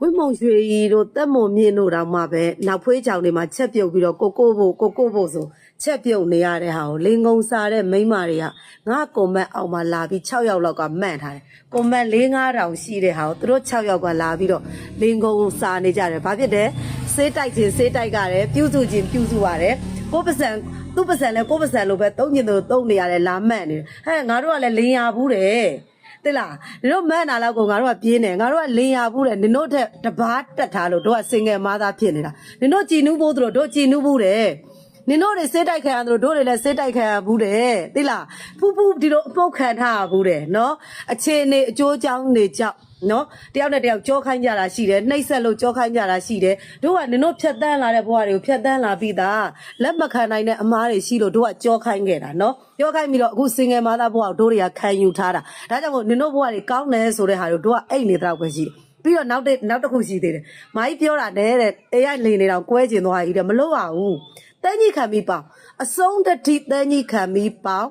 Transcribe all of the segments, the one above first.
ဝင်းမုံရွှေရီတို့တက်မုံမြင့်တို့တောင်မှပဲနောက်ဖွေးချောင်တွေမှာချက်ပြုတ်ပြီးတော့ကိုကိုဖို့ကိုကိုဖို့ဆိုချက်ပြုတ်နေရတဲ့ဟာကိုလင်ကုံစားတဲ့မိန်းမတွေကငါကွန်မန့်အောင်မှလာပြီး6ယောက်လောက်ကမှန့်ထားတယ်ကွန်မန့်၄၅တောင်ရှိတဲ့ဟာကိုသူတို့6ယောက်ကလာပြီးတော့လင်ကုံစားနေကြတယ်ဘာဖြစ်တယ်စေးတိုက်ခြင်းစေးတိုက်ကြတယ်ပြုစုခြင်းပြုစုရတယ်ကိုပစံသူ့ပစံလဲကိုပစံလိုပဲတုံးကျင်သူတုံးနေရတယ်လာမှန့်နေတယ်ဟဲ့ငါတို့ကလည်းလင်ရဘူးတယ် တိလားနင်တို့မန့်နာလောက်ကိုငါတို့ကပြင်းတယ်ငါတို့ကလင်ရဘူးတယ်နင်တို့ထက်တပားတက်ထားလို့တို့ကစင်ငယ်မားသားဖြစ်နေတာနင်တို့ကြည်နူးဖို့တို့တို့ကြည်နူးဘူးတယ်နင်တို့တွေစေးတိုက်ခံရတို့တို့တွေလည်းစေးတိုက်ခံရဘူးတယ်တိလားဖူးဖူးဒီလိုအပုတ်ခံထားရဘူးတယ်နော်အခြေအနေအကျိုးကြောင်းနေကြောက် နော်တယောက်နဲ့တယောက်ကြောခိုင်းကြတာရှိတယ်နှိပ်ဆက်လို့ကြောခိုင်းကြတာရှိတယ်တို့ကနင်တို့ဖြတ်တန်းလာတဲ့ဘဝတွေကိုဖြတ်တန်းလာပြီးသားလက်မခံနိုင်တဲ့အမားတွေရှိလို့တို့ကကြောခိုင်းခဲ့တာနော်ကြောခိုင်းပြီးတော့အခုစင်ငယ်မာသားဘဝကိုတို့တွေကခံယူထားတာဒါကြောင့်မို့နင်တို့ဘဝတွေကောင်းတယ်ဆိုတဲ့ဟာကိုတို့ကအိတ်နေတော့ပဲရှိတယ်ပြီးတော့နောက်တစ်နောက်တစ်ခုရှိသေးတယ်။မာကြီးပြောတာနဲ့တဲ့ AI လိန်နေတော့ကွဲကျင်သွားပြီတဲ့မလို့ပါဘူး။တန်းကြီးခံပြီးပေါအဆုံးတတိတန်းကြီးခံပြီးပေါ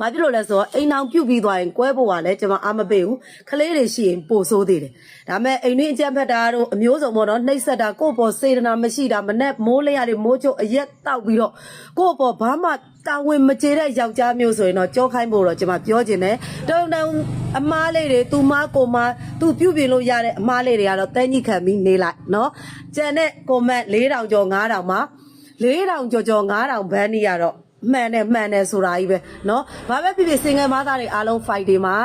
ဘာဖြစ်လို့လဲဆိုတော့အိမ်အောင်ပြုတ်ပြီးသွားရင်ကွဲဖို့ကလည်းကျွန်မအားမပေးဘူးခလေးတွေရှိရင်ပို့ဆိုးသေးတယ်ဒါပေမဲ့အိမ်တွင်းအကြမ်းဖက်တာတို့အမျိုးစုံပေါ့နော်နှိပ်စက်တာကိုယ့်ပေါ်စေတနာမရှိတာမနဲ့မိုးလျရတွေမိုးချုပ်အရက်တောက်ပြီးတော့ကိုယ့်ပေါ်ဘာမှတာဝန်မကျေတဲ့ယောက်ျားမျိုးဆိုရင်တော့ကြောခိုင်းဖို့တော့ကျွန်မပြောချင်တယ်တုံတုံအမားလေးတွေသူမကိုမသူပြုတ်ပြင်လို့ရတဲ့အမားလေးတွေကတော့တန်းကြီးခံပြီးနေလိုက်နော်ကျန်တဲ့ကွန်မန့်4000ကျော်5000မှာ4000ကျော်ကျော်9000ဘန်းနေရတော့ မှန်တယ်မှန်တယ်ဆိုတာကြီးပဲเนาะဘာပဲဖြစ်ဖြစ်စင်ငယ်မသားတွေအားလုံး fight တွေမှာ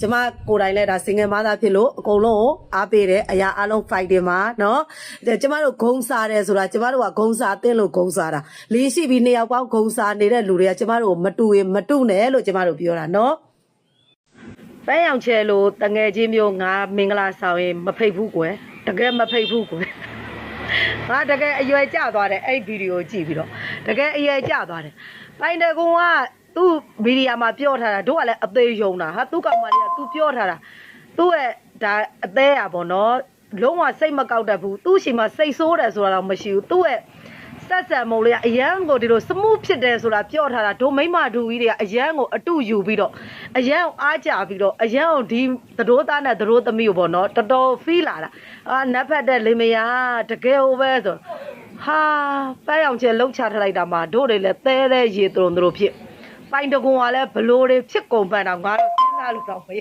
ကျမကိုယ်တိုင်လည်းဒါစင်ငယ်မသားဖြစ်လို့အကုန်လုံးကိုအားပေးတယ်အရာအားလုံး fight တွေမှာเนาะကျမတို့ဂုံစားတယ်ဆိုတာကျမတို့ကဂုံစားတင်းလို့ဂုံစားတာလင်းရှိပြီးနှစ်ယောက်ပေါင်းဂုံစားနေတဲ့လူတွေကကျမတို့ကိုမတူရင်မတူနဲ့လို့ကျမတို့ပြောတာเนาะပန်းရောင်ချဲလို့တငယ်ချင်းမျိုးငါမင်္ဂလာဆောင်ရင်မဖိတ်ဘူးကွယ်တကယ်မဖိတ်ဘူးကွယ် ငါတကယ်အရွယ်ကျသွားတယ်အဲ့ဗီဒီယိုကြည့်ပြီးတော့ တကယ်အရွယ်ကျသွားတယ်ပိုင်တကုံကသူ့ဗီဒီယိုမှာပြောထားတာတို့ကလည်းအသေးယုံတာဟာသူ့ကောင်မလေးကသူပြောထားတာသူ့ရဲ့ဒါအသေးอ่ะဗောနော်လုံးဝစိတ်မကောက်တတ်ဘူးသူ့ရှိမှာစိတ်ဆိုးတယ်ဆိုတာတော့မရှိဘူးသူ့ရဲ့ဆက်ဆံမုံလေးကအရန်ကိုဒီလိုစမှုဖြစ်တယ်ဆိုတာပြောထားတာဒိုမိမဒူကြီးတွေကအရန်ကိုအတုယူပြီးတော့အရန်ကိုအားကြပြီးတော့အရန်ကိုဒီသတို့သားနဲ့သတို့သမီးကိုပေါ့နော်တော်တော်ဖီးလာတာအာနတ်ဖက်တဲ့လင်မယားတကယ်ဟိုပဲဆို ဟာပန်းရောင်ကျဲလှုပ်ချထားလိုက်တာမှတို့တွေလည်းသဲတဲ့ရေတုံတို့ဖြစ်ပိုင်တကွန်ကလည်းဘလို့တွေဖြစ်ကုန်ပန်းတော့ငါတော့စဉ်းစားလို့တော့မရ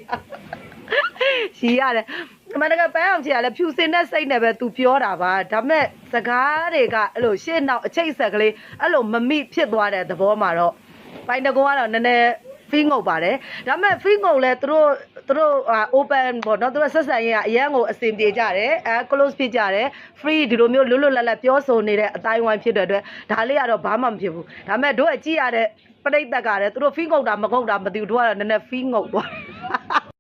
ရှိရတယ်အမနကပန်းအောင်ချီကလည်းဖြူစင်တဲ့စိတ်နဲ့ပဲ तू ပြောတာပါဒါပေမဲ့စကားတွေကအဲ့လိုရှေ့နောက်အချိတ်ဆက်ကလေးအဲ့လိုမမိဖြစ်သွားတဲ့သဘောမှာတော့ပိုင်တကွန်ကတော့နည်းနည်းဖီးငုတ်ပါတယ်ဒါပေမဲ့ဖီးငုတ်လဲသူတို့ သူတို့အာ open ပေါ့နော်သူတို့ဆက်ဆံရေးကအရန်ကိုအဆင်ပြေကြတယ်အဲ close ဖြစ်ကြတယ် free ဒီလိုမျိုးလွတ်လွတ်လပ်လပ်ပြောဆိုနေတဲ့အတိုင်းဝိုင်းဖြစ်တဲ့အတွက်ဒါလေးကတော့ဘာမှမဖြစ်ဘူးဒါပေမဲ့တို့အကြည့်ရတဲ့ပြိတ္တကလည်းသူတို့ဖီးငုတ်တာမငုတ်တာမသိဘူးတို့ကတော့နည်းနည်းဖီးငုတ်သွားတယ်